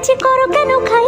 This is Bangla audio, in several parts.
মিছি করো কেন খাই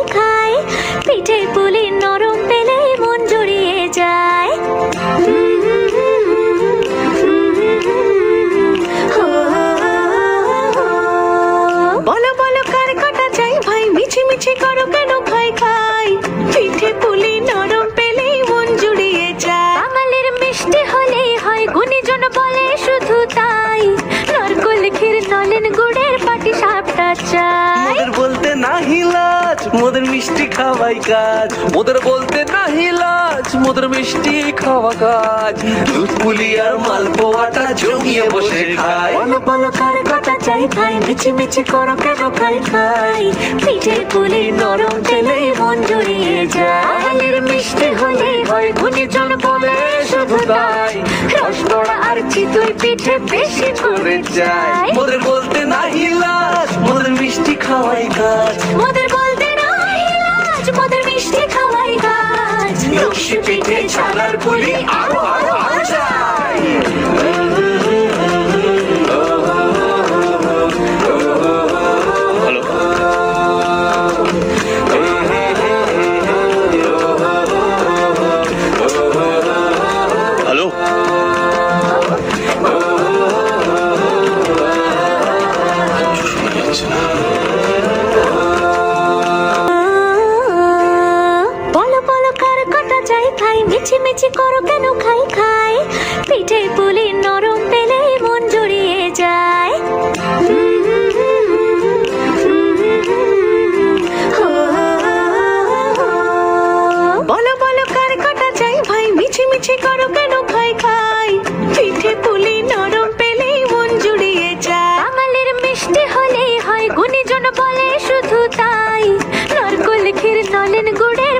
মিষ্টি খাওয়াই কাজ। মোদের বলতে না হিলাজ মোদের মিষ্টি খাওয়া কাজ। দুধ পুলি আর মালপোয়াটা জমিয়ে বসে খায় বলো বলো কার কাটা চাই খাই মিছি মিছি করো কেন খাই খাই? পিঠে পুলি নরম পেলেই মন জুড়িয়ে যায়। মিষ্টি হলেই হয় গুণীজন বলে শুধু তাই। রসগোড়া আর চিতই পিঠে বেশি করে যায় মোদের বলতে না হিলাজ মোদের মিষ্টি খাওয়াই কাজ। পিঠে ছানার পুলি আরও কিচিমিচি করো কেন? খাই খাই। পিঠে পুলি নরম পেলে মন জড়িয়ে যায়। বলো বলো, কার কাটা চাই? ভাই মিছি মিছি করো কেন? খাই খাই। পিঠে পুলি নরম পেলে মন জুড়িয়ে যায়। বাঙালির মিষ্টি হলেই হয়, গুণিজন বলে শুধু তাই। নারকল ক্ষীর নলেন গুড়ের